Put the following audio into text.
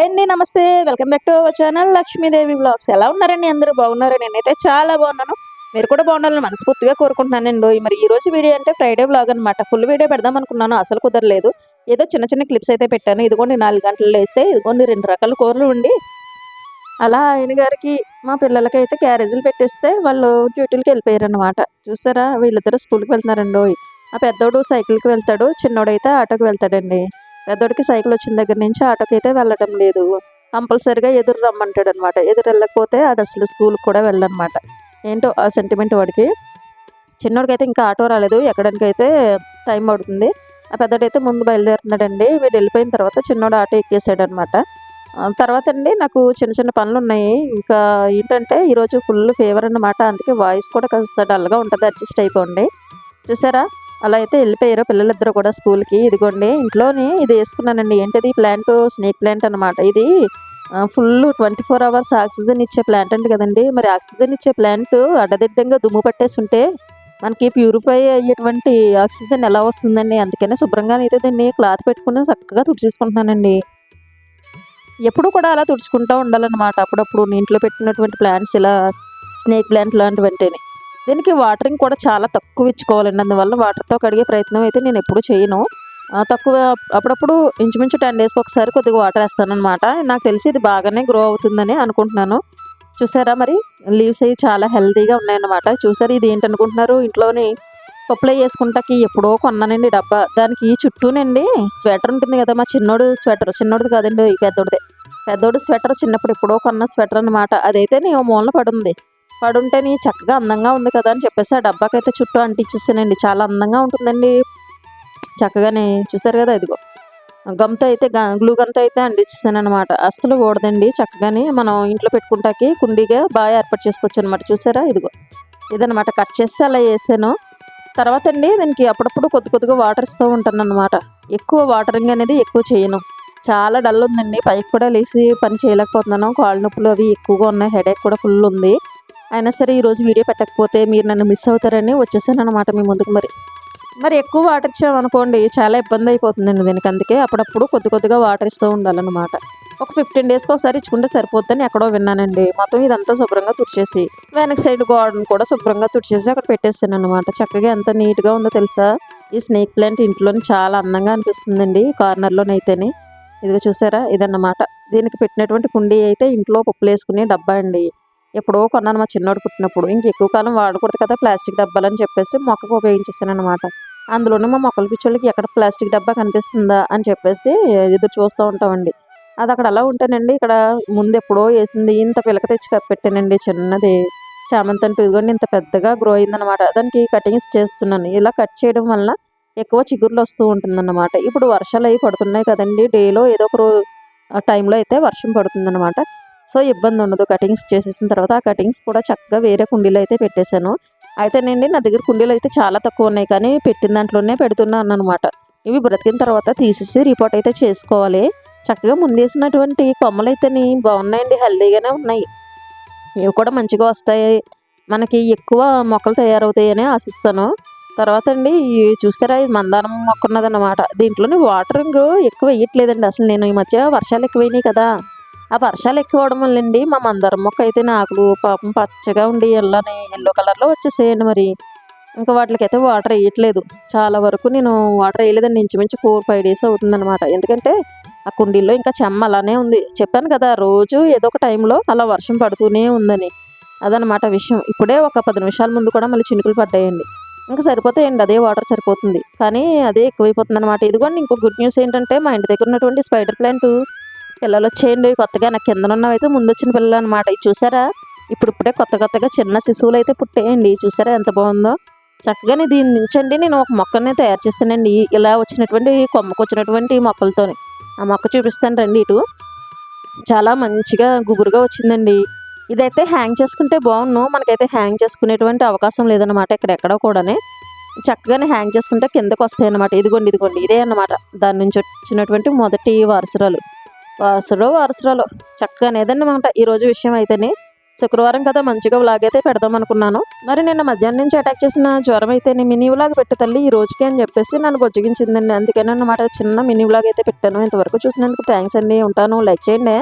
Hi అండి నమస్తే. Welcome back to our channel Lakshmidevi blogs. ఎలా ఉన్నారండి అందరూ? బాగున్నారు? నేనైతే చాలా బాగున్నాను. మీరు కూడా బాగుండాలని మనస్ఫూర్తిగా కోరుకుంటున్నానండి. మరి ఈ రోజు వీడియో అంటే ఫ్రైడే బ్లాగ్ అనమాట ఫుల్ వీడియో పెడదాం అనుకున్నాను. అసలు కుదరలేదు. ఏదో చిన్న చిన్న క్లిప్స్ అయితే పెట్టాను. ఇదిగోండి నాలుగు గంటలు వేస్తే ఇదిగోండి రెండు రకాల కూరలు ఉండి అలా ఆయన గారికి మా పిల్లలకి అయితే క్యారేజీలు పెట్టేస్తే వాళ్ళు డ్యూటీలకి వెళ్ళిపోయారు అనమాట చూసారా? వీళ్ళిద్దరు స్కూల్కి వెళ్తున్నారండి. ఆ పెద్దోడు సైకిల్కి వెళ్తాడు. చిన్నోడైతే ఆటోకి వెళ్తాడండి. పెద్దోడికి సైకిల్ వచ్చిన దగ్గర నుంచి ఆటోకి అయితే వెళ్ళడం లేదు. కంపల్సరిగా ఎదురు రమ్మంటాడు అనమాట ఎదురు వెళ్ళకపోతే ఆడు అసలు స్కూల్కి కూడా వెళ్ళనమాట. ఏంటో ఆ సెంటిమెంట్ వాడికి. చిన్నోడికి అయితే ఇంకా ఆటో రాలేదు. ఎక్కడానికి అయితే టైం పడుతుంది. ఆ పెద్దోడైతే ముందు బయలుదేరుతున్నాడండి. వీడు వెళ్ళిపోయిన తర్వాత చిన్నోడు ఆటో ఎక్కేసాడు అనమాట తర్వాత అండి నాకు చిన్న చిన్న పనులు ఉన్నాయి. ఇంకా ఏంటంటే ఈరోజు ఫుల్ ఫీవర్ అన్నమాట. అందుకే వాయిస్ కూడా కాస్త డల్గా ఉంటుంది. అడ్జస్ట్ అయిపోండి. చూసారా? అలా అయితే వెళ్ళిపోయారు. పిల్లలిద్దరు కూడా స్కూల్కి. ఇదిగోండి ఇంట్లోనే ఇది వేసుకున్నానండి. ఏంటిది? ప్లాంట్ స్నేక్ ప్లాంట్ అనమాట ఇది full twenty four hours oxygen ఇచ్చే ప్లాంట్ అండి కదండి. మరి ఆక్సిజన్ ఇచ్చే ప్లాంట్ అడ్డదిడ్డంగా దుమ్ము పట్టేసి ఉంటే మనకి ప్యూరిఫై అయ్యేటువంటి ఆక్సిజన్ ఎలా వస్తుందండి? అందుకనే శుభ్రంగా అయితే దీన్ని క్లాత్ పెట్టుకుని చక్కగా తుడిచేసుకుంటున్నానండి. ఎప్పుడు కూడా అలా తుడుచుకుంటూ ఉండాలన్నమాట. అప్పుడప్పుడు ఇంట్లో పెట్టినటువంటి ప్లాంట్స్ ఇలా స్నేక్ ప్లాంట్ లాంటివంటేనే. దీనికి వాటరింగ్ కూడా చాలా తక్కువ ఇచ్చుకోవాలండి అందువల్ల వాటర్తో కడిగే ప్రయత్నం అయితే నేను ఎప్పుడు చేయను. తక్కువ అప్పుడప్పుడు ఇంచుమించు టెన్ డేస్కి ఒకసారి కొద్దిగా వాటర్ వేస్తాను అనమాట నాకు తెలిసి ఇది బాగానే గ్రో అవుతుందని అనుకుంటున్నాను. చూసారా మరి? లీవ్స్ అవి చాలా హెల్తీగా ఉన్నాయన్నమాట. చూసారు ఇది ఏంటనుకుంటున్నారు? ఇంట్లోని పప్పులో వేసుకుంటాకి ఎప్పుడో కొన్నానండి డబ్బా. దానికి చుట్టూనండి స్వెటర్ ఉంటుంది కదా మా చిన్నోడు స్వెటర్. చిన్నోడిది కాదండి ఈ పెద్దోడిదే. పెద్దోడు స్వెటర్ చిన్నప్పుడు ఎప్పుడో కొన్న స్వెటర్ అనమాట అదైతే నేను మూలన పడుంది. పడుంటే నీ చక్కగా అందంగా ఉంది కదా అని చెప్పేసి ఆ డబ్బాకైతే చుట్టూ అంటించేసానండి చాలా అందంగా ఉంటుందండి. చక్కగానే చూసారు కదా ఇదిగో. గమ్తో అయితే గ్లూ గమ్తో అయితే అంటించేసాను అనమాట అస్సలు ఓడదండి చక్కగానే మనం ఇంట్లో పెట్టుకుంటాకి కుండీగా బాగా ఏర్పాటు చేసుకోవచ్చు అనమాట చూసారా ఇదిగో. ఇదనమాట కట్ చేసి అలా వేసాను. తర్వాత అండి దీనికి అప్పుడప్పుడు కొద్ది కొద్దిగా వాటర్ ఇస్తూ ఉంటాను అనమాట ఎక్కువ వాటరింగ్ అనేది ఎక్కువ చేయను. చాలా డల్ ఉందండి. పైకి కూడా లేచి పని చేయలేకపోతున్నాను. కాళ్ళ నొప్పులు అవి ఎక్కువగా ఉన్నాయి. హెడేక్ కూడా ఫుల్ ఉంది. అయినా సరే ఈరోజు వీడియో పెట్టకపోతే మీరు నన్ను మిస్ అవుతారని వచ్చేసాను అనమాట మీ ముందుకు మరి. మరి ఎక్కువ వాటర్ ఇచ్చామనుకోండి చాలా ఇబ్బంది అయిపోతుందండి దీనికి అందుకే అప్పుడప్పుడు కొద్ది కొద్దిగా వాటర్ ఇస్తూ ఉండాలన్నమాట. ఒక ఫిఫ్టీన్ డేస్కి ఒకసారి ఇచ్చుకుంటే సరిపోద్దని ఎక్కడో విన్నానండి. మొత్తం ఇదంతా శుభ్రంగా తుడిచేసి వెనక సైడ్ గార్డెన్ కూడా శుభ్రంగా తుడిచేసి అక్కడ పెట్టేస్తాను అనమాట చక్కగా ఎంత నీట్గా ఉందో తెలుసా? ఈ స్నేక్ ప్లాంట్ ఇంట్లోని చాలా అందంగా అనిపిస్తుందండి కార్నర్లోనైతేనే ఇదిగో చూసారా? ఇదన్నమాట. దీనికి పెట్టినటువంటి కుండీ అయితే ఇంట్లో పప్పులు వేసుకునే డబ్బా అండి. ఎప్పుడో కొన్నాను మా చిన్నోడు పుట్టినప్పుడు. ఇంక ఎక్కువ కాలం వాడకూడదు కదా ప్లాస్టిక్ డబ్బాలు అని చెప్పేసి మొక్కకు ఉపయోగించేసాను అనమాట అందులోనే మా మొక్కల పిచ్చోళ్ళకి ఎక్కడ ప్లాస్టిక్ డబ్బా కనిపిస్తుందా అని చెప్పేసి ఎదురు చూస్తూ ఉంటామండి. అది అక్కడ అలా ఉంటానండి ఇక్కడ ముందు ఎప్పుడో వేసింది ఇంత పిలక తెచ్చి కప్పి పెట్టానండి చిన్నది. చామంతి ఇదిగోండి ఇంత పెద్దగా గ్రో అయిందనమాట దానికి కటింగ్స్ చేస్తున్నాను. ఇలా కట్ చేయడం వల్ల ఎక్కువ చిగుర్లు వస్తూ ఉంటుందన్నమాట. ఇప్పుడు వర్షాలు అవి పడుతున్నాయి కదండి. డేలో ఏదో ఒక రో టైంలో అయితే వర్షం పడుతుందన్నమాట. సో ఇబ్బంది ఉండదు. కటింగ్స్ చేసేసిన తర్వాత ఆ కటింగ్స్ కూడా చక్కగా వేరే కుండీలో అయితే పెట్టేశాను అయితేనండి నా దగ్గర కుండీలు అయితే చాలా తక్కువ ఉన్నాయి కానీ పెట్టిన దాంట్లోనే పెడుతున్నాను అనమాట ఇవి బ్రతికిన తర్వాత తీసేసి రిపోర్ట్ అయితే చేసుకోవాలి. చక్కగా ముందేసినటువంటి కొమ్మలు అయితేని బాగున్నాయండి హెల్దీగానే ఉన్నాయి. ఇవి కూడా మంచిగా వస్తాయి. మనకి ఎక్కువ మొక్కలు తయారవుతాయని ఆశిస్తాను. తర్వాత అండి ఇవి చూస్తారా ఇది మందారం మొక్క ఉన్నదన్నమాట దీంట్లోని వాటరింగ్ ఎక్కువ వేయట్లేదండి. అసలు నేను ఈ మధ్య వర్షాలు ఎక్కువైనాయి కదా. ఆ వర్షాలు ఎక్కువ అవడం వల్లండి. మా మందారం మొక్క అయితే నాకులు పాపం పచ్చగా ఉండి ఎల్లని ఎల్లో కలర్లో వచ్చేసేయండి మరి. ఇంకా వాటికైతే వాటర్ వేయట్లేదు. చాలా వరకు నేను వాటర్ వేయలేదండి. ఇంచుమించు ఫోర్ ఫైవ్ డేస్ అవుతుందన్నమాట. ఎందుకంటే ఆ కుండీల్లో ఇంకా చెమ్మ అలానే ఉంది. చెప్పాను కదా రోజు ఏదో ఒక టైంలో అలా వర్షం పడుతూనే ఉందని. అదనమాట విషయం. ఇప్పుడే ఒక పది నిమిషాల ముందు కూడా మళ్ళీ చినుకులు పడ్డాయండి. ఇంకా సరిపోతాయండి. అదే వాటర్ సరిపోతుంది. కానీ అదే ఎక్కువైపోతుంది అనమాట ఇదిగోండి ఇంకో గుడ్ న్యూస్ ఏంటంటే మా ఇంటి దగ్గర ఉన్నటువంటి స్పైడర్ ప్లాంట్ పిల్లలు వచ్చేయండి కొత్తగా నాకు కింద ఉన్నవి అయితే ముందు వచ్చిన పిల్లలు అనమాట ఇది చూసారా? ఇప్పుడు ఇప్పుడే కొత్త కొత్తగా చిన్న శిశువులు అయితే పుట్టేయండి. చూసారా ఎంత బాగుందో? చక్కగా దీని నుంచండి నేను ఒక మొక్కని తయారు చేస్తానండి. ఇలా వచ్చినటువంటి కొమ్మకు వచ్చినటువంటి మొక్కలతోని. ఆ మొక్క చూపిస్తాను రండి ఇటు. చాలా మంచిగా గుబురుగా వచ్చిందండి. ఇదైతే హ్యాంగ్ చేసుకుంటే బాగున్ను. మనకైతే హ్యాంగ్ చేసుకునేటువంటి అవకాశం లేదనమాట ఇక్కడ ఎక్కడో కూడానే. చక్కగానే హ్యాంగ్ చేసుకుంటే కిందకు వస్తాయి అనమాట ఇదిగోండి ఇదిగోండి ఇదే అన్నమాట. దాని నుంచి వచ్చినటువంటి మొదటి వారసురాలు. వారసులో వారసురాలు. చక్కగా ఏదన్నమాట ఈరోజు విషయం అయితేనే. శుక్రవారం కదా మంచిగా వ్లాగ్ అయితే పెడదాం అనుకున్నాను. మరి నిన్న మధ్యాహ్నం నుంచి అటాక్ చేసిన జ్వరం అయితే నేను మినీ వ్లాగ్ పెట్టు తల్లి ఈ రోజుకి అని చెప్పేసి నన్ను బొజ్జగించిందండి. అందుకని అన్నమాట చిన్న మినీ వ్లాగ్ అయితే పెట్టాను. ఇంతవరకు చూసినందుకు థ్యాంక్స్ అండి. ఉంటాను. లైక్ చేయండి.